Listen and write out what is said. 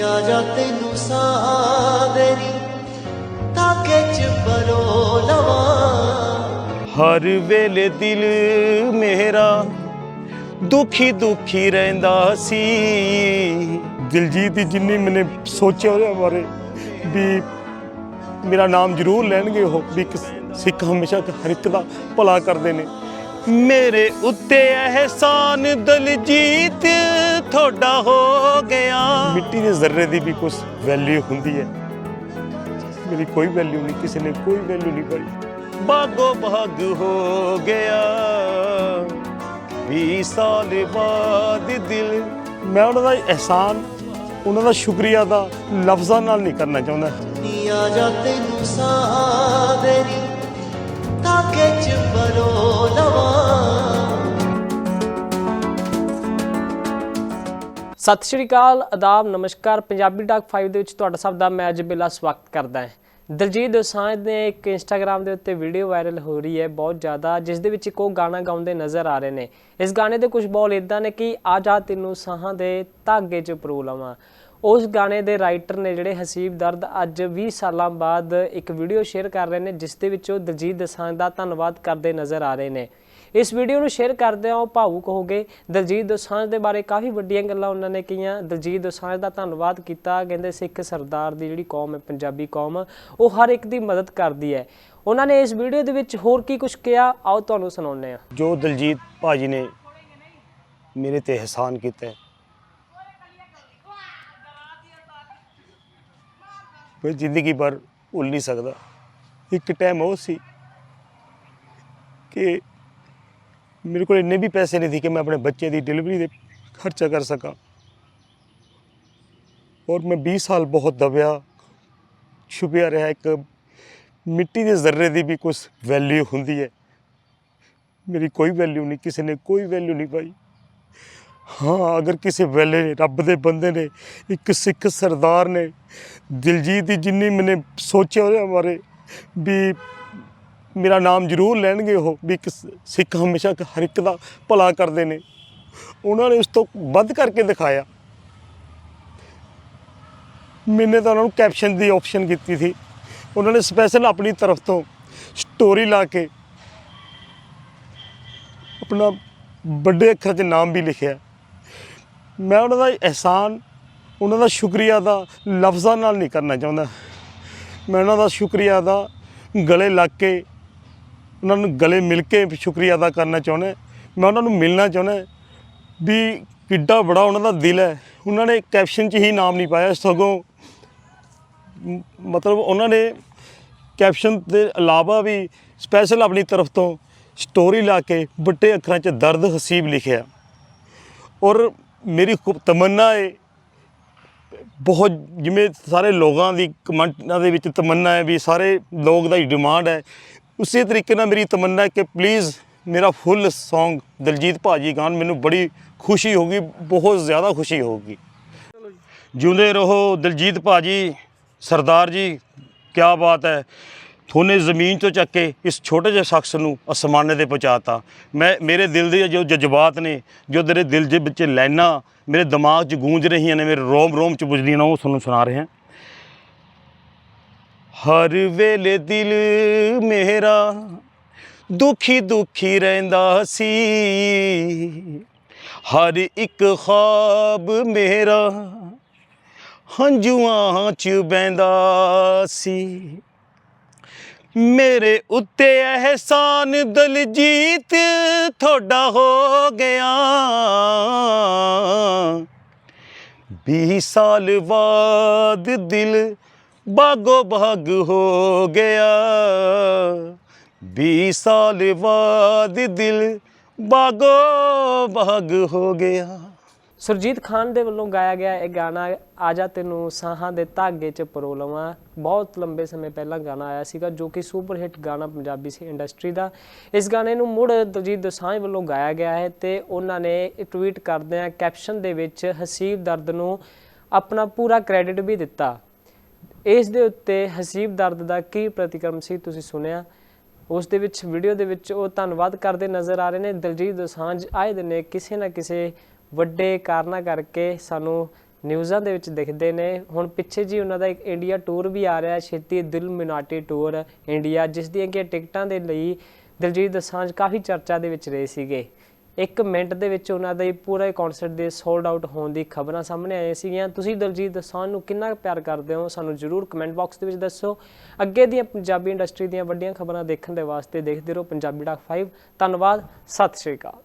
ਨੀਆ ਜਾ ਤੈਨੂੰ ਸਾਹ ਤਾਕੇ ਚ ਪਰੋ ਲਵਾਂ। ਹਰ ਵੇਲੇ ਦਿਲ ਮੇਰਾ ਦੁਖੀ ਦੁਖੀ ਰਹਿੰਦਾ ਸੀ। ਦਿਲਜੀਤ ਦੀ ਜਿੰਨੀ ਮੈਨੇ ਸੋਚਿਆ ਉਹਦੇ ਬਾਰੇ ਵੀ ਮੇਰਾ ਨਾਮ ਜ਼ਰੂਰ ਲੈਣਗੇ ਉਹ, ਵੀ ਸਿੱਖ ਹਮੇਸ਼ਾ ਹਰ ਇੱਕ ਦਾ ਭਲਾ ਕਰਦੇ ਨੇ। ਮੇਰੇ ਉੱਤੇ ਅਹਿਸਾਨ ਦਲਜੀਤ ਤੁਹਾਡਾ ਹੋ ਗਿਆ। ਮਿੱਟੀ ਦੇ ਜ਼ਰਰੇ ਦੀ ਵੀ ਕੁਝ ਵੈਲਿਊ ਹੁੰਦੀ ਹੈ। ਮੇਰੀ ਕੋਈ ਵੈਲਿਊ ਨਹੀਂ ਕਿਸੇ ਨੇ ਕੋਈ ਵੈਲਿਊ ਨਹੀਂ ਪਾਈ। ਬਾਗੋ ਬਾਗ ਹੋ ਗਿਆ। 20 ਸਾਲ ਬਾਅਦ ਦਿਲ। ਮੈਂ ਉਹਨਾਂ ਦਾ ਅਹਿਸਾਨ ਉਹਨਾਂ ਦਾ ਸ਼ੁਕਰੀਆ ਦਾ ਲਫ਼ਜ਼ਾਂ ਨਾਲ ਨਹੀਂ ਕਰਨਾ ਚਾਹੁੰਦਾ। ਨੀਆ ਜਾ ਤੈਨੂੰ ਸਾਹ ਦੇਣੀ। ਸਤਿ ਸ਼੍ਰੀ ਅਕਾਲ, ਆਦਾਬ, ਨਮਸਕਾਰ। ਪੰਜਾਬੀ ਡਾਕ 5 ਦੇ ਵਿੱਚ ਤੁਹਾਡਾ ਸਭ ਦਾ ਮੈਂ ਅੱਜ ਬਿਲਾ ਸਵਾਗਤ ਕਰਦਾ ਹਾਂ। ਦਲਜੀਤ ਦੋਸਾਂਝ ਨੇ ਇੱਕ ਇੰਸਟਾਗ੍ਰam ਦੇ ਉੱਤੇ ਵੀਡੀਓ ਵਾਇਰਲ ਹੋ ਰਹੀ ਹੈ ਬਹੁਤ ਜ਼ਿਆਦਾ, ਜਿਸ ਦੇ ਵਿੱਚ ਇੱਕ ਉਹ ਗਾਣਾ ਗਾਉਂਦੇ ਨਜ਼ਰ ਆ ਰਹੇ ਨੇ। ਇਸ ਗਾਣੇ ਦੇ ਕੁਝ ਬੋਲ ਇਦਾਂ ਨੇ ਕਿ ਆ ਜਾ ਤੈਨੂੰ ਸਾਹਾਂ ਦੇ ਧਾਗੇ 'ਚ ਪਰੋ ਲਵਾਂ। ਉਸ ਗਾਣੇ ਦੇ ਰਾਈਟਰ ਨੇ ਜਿਹੜੇ ਹਸੀਬ ਦਰਦ ਅੱਜ 20 ਸਾਲਾਂ ਬਾਅਦ ਇੱਕ ਵੀਡੀਓ ਸ਼ੇਅਰ ਕਰ ਰਹੇ ਨੇ, ਜਿਸ ਦੇ ਵਿੱਚ ਉਹ ਦਲਜੀਤ ਦੋਸਾਂਝ ਦਾ ਧੰਨਵਾਦ ਕਰਦੇ ਨਜ਼ਰ ਆ ਰਹੇ ਨੇ। ਇਸ ਵੀਡੀਓ ਨੂੰ ਸ਼ੇਅਰ ਕਰਦੇ ਹੋ ਭਾਵੁਕ ਹੋ ਗਏ। ਦਲਜੀਤ ਦੋਸਾਂਝ ਦੇ ਬਾਰੇ ਕਾਫੀ ਵੱਡੀਆਂ ਗੱਲਾਂ ਉਹਨਾਂ ਨੇ ਕਹੀਆਂ ਦਲਜੀਤ ਦੋਸਾਂਝ ਦਾ ਧੰਨਵਾਦ ਕੀਤਾ। ਕਹਿੰਦੇ, ਸਿੱਖ ਸਰਦਾਰ ਦੀ ਜਿਹੜੀ ਕੌਮ ਹੈ, ਪੰਜਾਬੀ ਕੌਮ, ਉਹ ਹਰ ਇੱਕ ਦੀ ਮਦਦ ਕਰਦੀ ਹੈ। ਉਹਨਾਂ ਨੇ ਇਸ ਵੀਡੀਓ ਦੇ ਵਿੱਚ ਹੋਰ ਕੀ ਕੁਝ ਕਿਹਾ? ਆਓ ਤੁਹਾਨੂੰ ਸੁਣਾਉਂਦੇ ਹਾਂ। ਜੋ ਦਲਜੀਤ ਭਾਜੀ ਨੇ ਮੇਰੇ ਤੇ ਅਹਿਸਾਨ ਕੀਤਾ ਮੈਂ ਜ਼ਿੰਦਗੀ ਭਰ ਭੁੱਲ ਨਹੀਂ ਸਕਦਾ। ਇੱਕ ਟਾਈਮ ਉਹ ਸੀ ਕਿ ਮੇਰੇ ਕੋਲ ਇੰਨੇ ਵੀ ਪੈਸੇ ਨਹੀਂ ਸੀ ਕਿ ਮੈਂ ਆਪਣੇ ਬੱਚੇ ਦੀ ਡਿਲੀਵਰੀ ਦੇ ਖਰਚਾ ਕਰ ਸਕਾਂ। ਔਰ ਮੈਂ 20 ਸਾਲ ਬਹੁਤ ਦਬਿਆ। ਛੁਪਿਆ ਰਿਹਾ ਇੱਕ ਮਿੱਟੀ ਦੇ ਜ਼ਰਰੇ ਦੀ ਵੀ ਕੁਝ ਵੈਲਿਊ ਹੁੰਦੀ ਹੈ। ਮੇਰੀ ਕੋਈ ਵੈਲਿਊ ਨਹੀਂ, ਕਿਸੇ ਨੇ ਕੋਈ ਵੈਲਿਊ ਨਹੀਂ ਪਾਈ। ਹਾਂ, ਅਗਰ ਕਿਸੇ ਵੇਲੇ ਰੱਬ ਦੇ ਬੰਦੇ ਨੇ, ਇੱਕ ਸਿੱਖ ਸਰਦਾਰ ਨੇ, ਦਿਲਜੀਤ ਦੀ ਜਿੰਨੀ ਮੈਨੇ ਸੋਚਿਆ ਉਹਦੇ ਬਾਰੇ ਵੀ ਮੇਰਾ ਨਾਮ ਜ਼ਰੂਰ ਲੈਣਗੇ ਉਹ, ਵੀ ਇੱਕ ਸਿੱਖ ਹਮੇਸ਼ਾ ਹਰ ਇੱਕ ਦਾ ਭਲਾ ਕਰਦੇ ਨੇ। ਉਹਨਾਂ ਨੇ ਉਸ ਤੋਂ ਵੱਧ ਕਰਕੇ ਦਿਖਾਇਆ। ਮੈਨੇ ਤਾਂ ਉਹਨਾਂ ਨੂੰ ਕੈਪਸ਼ਨ ਦੀ ਆਪਸ਼ਨ ਕੀਤੀ ਸੀ। ਉਹਨਾਂ ਨੇ ਸਪੈਸ਼ਲ ਆਪਣੀ ਤਰਫ ਤੋਂ ਸਟੋਰੀ ਲਾ ਕੇ ਆਪਣਾ ਵੱਡੇ ਅੱਖਰ 'ਚ ਨਾਮ ਵੀ ਲਿਖਿਆ। ਮੈਂ ਉਹਨਾਂ ਦਾ ਅਹਿਸਾਨ, ਉਹਨਾਂ ਦਾ ਸ਼ੁਕਰੀਆ ਦਾ ਲਫ਼ਜ਼ਾਂ ਨਾਲ ਨਹੀਂ ਕਰਨਾ ਚਾਹੁੰਦਾ। ਮੈਂ ਉਹਨਾਂ ਦਾ ਸ਼ੁਕਰੀਆ ਦਾ ਗਲੇ ਲੱਗ ਕੇ ਉਹਨਾਂ ਨੂੰ ਗਲੇ ਮਿਲ ਕੇ ਸ਼ੁਕਰੀਆ ਅਦਾ ਕਰਨਾ ਚਾਹੁੰਦਾ ਮੈਂ ਉਹਨਾਂ ਨੂੰ ਮਿਲਣਾ ਚਾਹੁੰਦਾ ਵੀ ਕਿੱਡਾ ਬੜਾ ਉਹਨਾਂ ਦਾ ਦਿਲ ਹੈ। ਉਹਨਾਂ ਨੇ ਕੈਪਸ਼ਨ 'ਚ ਹੀ ਨਾਮ ਨਹੀਂ ਪਾਇਆ, ਸਗੋਂ ਮਤਲਬ ਉਹਨਾਂ ਨੇ ਕੈਪਸ਼ਨ ਦੇ ਇਲਾਵਾ ਵੀ ਸਪੈਸ਼ਲ ਆਪਣੀ ਤਰਫ ਤੋਂ ਸਟੋਰੀ ਲਾ ਕੇ ਵੱਡੇ ਅੱਖਰਾਂ 'ਚ ਦਰਦ ਹਸੀਬ ਲਿਖਿਆ। ਔਰ ਮੇਰੀ ਖੂਬ ਤਮੰਨਾ ਹੈ, ਬਹੁਤ ਜਿਵੇਂ ਸਾਰੇ ਲੋਕਾਂ ਦੀ ਕਮੈਂਟਾਂ ਦੇ ਵਿੱਚ ਤਮੰਨਾ ਹੈ ਵੀ ਸਾਰੇ ਲੋਕ ਦਾ ਹੀ ਡਿਮਾਂਡ ਹੈ। ਉਸੇ ਤਰੀਕੇ ਨਾਲ ਮੇਰੀ ਤਮੰਨਾ ਹੈ ਕਿ ਪਲੀਜ਼ ਮੇਰਾ ਫੁੱਲ Song ਦਲਜੀਤ ਭਾਜੀ ਗਾਣ ਮੈਨੂੰ ਬੜੀ ਖੁਸ਼ੀ ਹੋਗੀ ਬਹੁਤ ਜ਼ਿਆਦਾ ਖੁਸ਼ੀ ਹੋਗੀ ਜਿਉਂਦੇ ਰਹੋ ਦਲਜੀਤ ਭਾਜੀ, ਸਰਦਾਰ ਜੀ ਕੀ ਬਾਤ ਹੈ। ਥੋਨੇ ਜ਼ਮੀਨ ਤੋਂ ਚੱਕ ਕੇ ਇਸ ਛੋਟੇ ਜਿਹੇ ਸ਼ਖਸ ਨੂੰ ਅਸਮਾਨੇ ਤੇ ਪਹੁੰਚਾਤਾ। ਮੈਂ, ਮੇਰੇ ਦਿਲ ਦੇ ਜੋ ਜਜ਼ਬਾਤ ਨੇ, ਜੋ ਤੇਰੇ ਦਿਲ ਦੇ ਵਿੱਚ ਲਾਈਨਾਂ, ਮੇਰੇ ਦਿਮਾਗ 'ਚ ਗੂੰਜ ਰਹੀਆਂ ਨੇ, ਮੇਰੇ ਰੋਮ ਰੋਮ 'ਚ ਪੁੱਜਦੀਆਂ ਨੇ, ਉਹ ਤੁਹਾਨੂੰ ਸੁਣਾ ਰਹੇ। ਹਾਂ ਹਰ ਵੇਲੇ ਦਿਲ ਮੇਰਾ ਦੁਖੀ ਦੁਖੀ ਰਹਿੰਦਾ ਸੀ। ਹਰ ਇੱਕ ਖਾਬ ਮੇਰਾ ਹੰਝੂਆਂ 'ਚ ਬੈੰਦਾ ਸੀ। ਮੇਰੇ ਉੱਤੇ ਅਹਿਸਾਨ ਦਲਜੀਤ ਤੁਹਾਡਾ ਹੋ ਗਿਆ। 20 ਸਾਲ ਬਾਅਦ ਦਿਲ ਬਾਗੋ ਬਾਗ ਹੋ ਗਿਆ। 20 ਸਾਲ ਬਾਅਦ ਦਿਲ ਬਾਗੋ ਬਾਗ ਹੋ ਗਿਆ। ਸੁਰਜੀਤ ਖਾਨ ਦੇ ਵੱਲੋਂ ਗਾਇਆ ਗਿਆ ਇਹ ਗਾਣਾ, ਆ ਜਾ ਤੈਨੂੰ ਸਾਹਾਂ ਦੇ ਧਾਗੇ 'ਚ ਪਰੋ ਲਵਾਂ। ਬਹੁਤ ਲੰਬੇ ਸਮੇਂ ਪਹਿਲਾਂ ਗਾਣਾ ਆਇਆ ਸੀਗਾ, ਜੋ ਕਿ ਸੁਪਰ ਹਿੱਟ ਗਾਣਾ ਪੰਜਾਬੀ ਸੀ ਇੰਡਸਟਰੀ ਦਾ। ਇਸ ਗਾਣੇ ਨੂੰ ਮੁੜ ਦਲਜੀਤ ਦੋਸਾਂਝ ਵੱਲੋਂ ਗਾਇਆ ਗਿਆ ਹੈ ਤੇ ਉਹਨਾਂ ਨੇ ਟਵੀਟ ਕਰਦਿਆਂ ਕੈਪਸ਼ਨ ਦੇ ਵਿੱਚ ਹਸੀਬ ਦਰਦ ਨੂੰ ਆਪਣਾ ਪੂਰਾ ਕ੍ਰੈਡਿਟ ਵੀ ਦਿੱਤਾ। ਇਸ ਦੇ ਉੱਤੇ ਹਸੀਬ ਦਰਦ ਦਾ ਕੀ ਪ੍ਰਤੀਕਰਮ ਸੀ ਤੁਸੀਂ ਸੁਣਿਆ? ਉਸ ਦੇ ਵਿੱਚ ਵੀਡੀਓ ਦੇ ਵਿੱਚ ਉਹ ਧੰਨਵਾਦ ਕਰਦੇ ਨਜ਼ਰ ਆ ਰਹੇ ਨੇ। ਦਲਜੀਤ ਦੋਸਾਂਝ ਆਏ ਦਿਨ ਨੇ ਕਿਸੇ ਨਾ ਕਿਸੇ ਵੱਡੇ ਕਾਰਨਾਂ ਕਰਕੇ ਸਾਨੂੰ ਨਿਊਜ਼ਾਂ ਦੇ ਵਿੱਚ ਦਿਖਦੇ ਨੇ। ਹੁਣ ਪਿੱਛੇ ਜੀ ਉਹਨਾਂ ਦਾ ਇੱਕ ਇੰਡੀਆ ਟੂਰ ਵੀ ਆ ਰਿਹਾ, ਛੇਤੀ ਦਿਲ ਮਿਨਾਟੀ ਟੂਰ ਇੰਡੀਆ ਜਿਸ ਦੀਆਂ ਕਿ ਟਿਕਟਾਂ ਦੇ ਲਈ ਦਲਜੀਤ ਦੋਸਾਂਝ ਕਾਫੀ ਚਰਚਾ ਦੇ ਵਿੱਚ ਰਹੇ ਸੀਗੇ। ਇੱਕ ਮਿੰਟ ਦੇ ਵਿੱਚ ਉਹਨਾਂ ਦਾ ਇਹ ਪੂਰਾ ਕਨਸਰਟ ਦੇ ਸੋਲਡ ਆਊਟ ਹੋਣ ਦੀ ਖਬਰਾਂ ਸਾਹਮਣੇ ਆਈਆਂ ਸੀਗੀਆਂ। ਤੁਸੀਂ ਦਲਜੀਤ ਦੋਸਾਂਝ ਨੂੰ ਕਿੰਨਾ ਕੁ ਪਿਆਰ ਕਰਦੇ ਹੋ? ਸਾਨੂੰ ਜਰੂਰ ਕਮੈਂਟ ਬਾਕਸ ਦੇ ਵਿੱਚ ਦੱਸੋ। ਅੱਗੇ ਦੀਆਂ ਪੰਜਾਬੀ ਇੰਡਸਟਰੀ ਦੀਆਂ ਵੱਡੀਆਂ ਖਬਰਾਂ ਦੇਖਣ ਦੇ ਵਾਸਤੇ ਦੇਖਦੇ ਰਹੋ ਪੰਜਾਬੀ ਡਾਕ 5 ਧੰਨਵਾਦ, ਸਤਿ ਸ਼੍ਰੀ ਅਕਾਲ।